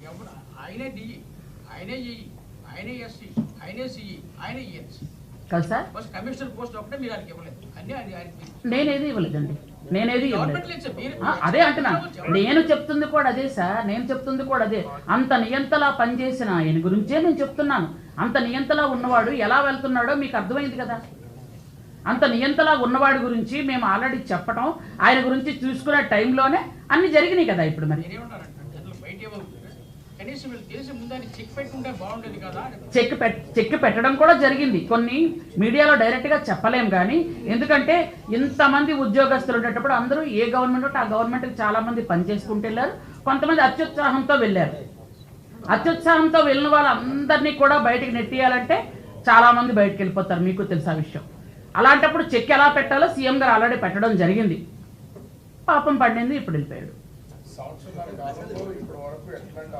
ఎవరు? ఆయనే డిఈ ఆయనే ఈఈ ఆయనే ఎస్సీ ఆయనే సిఈ ఆయనే ఈఎన్సీ కదా సార్. బస్ కమిషనర్ పోస్ట్ ఒకటే మీరు ఆయనకి ఇవ్వలేదు. అన్ని ఆయన ఆయనకి నేనేది ఇవ్వలేదండి. నేనేది అదే అంటున్నాను నేను చెప్తుంది కూడా అదే సార్. నేను చెప్తుంది కూడా అదే. అంత నియంతలా పనిచేసిన ఆయన గురించే నేను చెప్తున్నాను. అంత నియంతలా ఉన్నవాడు ఎలా వెళ్తున్నాడో మీకు అర్థమైంది కదా? అంత నియంతలా ఉన్నవాడి గురించి మేము ఆల్రెడీ చెప్పటం ఆయన గురించి చూసుకునే టైంలోనే అన్ని జరిగినాయి కదా ఇప్పుడు మరి. చెక్ చెక్ పెట్టడం కూడా జరిగింది. కొన్ని మీడియాలో డైరెక్ట్గా చెప్పలేం కానీ ఎందుకంటే ఇంతమంది ఉద్యోగస్తులు ఉండేటప్పుడు అందరూ ఏ గవర్నమెంట్ ఉంటే ఆ గవర్నమెంట్కి చాలా మంది పనిచేసుకుంటూ వెళ్ళారు. కొంతమంది అత్యుత్సాహంతో వెళ్ళారు. అత్యుత్సాహంతో వెళ్ళిన వాళ్ళందరినీ కూడా బయటికి నెట్టేయాలంటే చాలామంది బయటకు వెళ్ళిపోతారు. మీకు తెలుసా విషయం. అలాంటప్పుడు చెక్ ఎలా పెట్టాలో సీఎం గారు ఆల్రెడీ పెట్టడం జరిగింది. పాపం పండింది ఇప్పుడు వెళ్ళిపోయాడు. సంవత్సరాల కాలంలో ఇప్పటి వరకు ఎట్లాంటి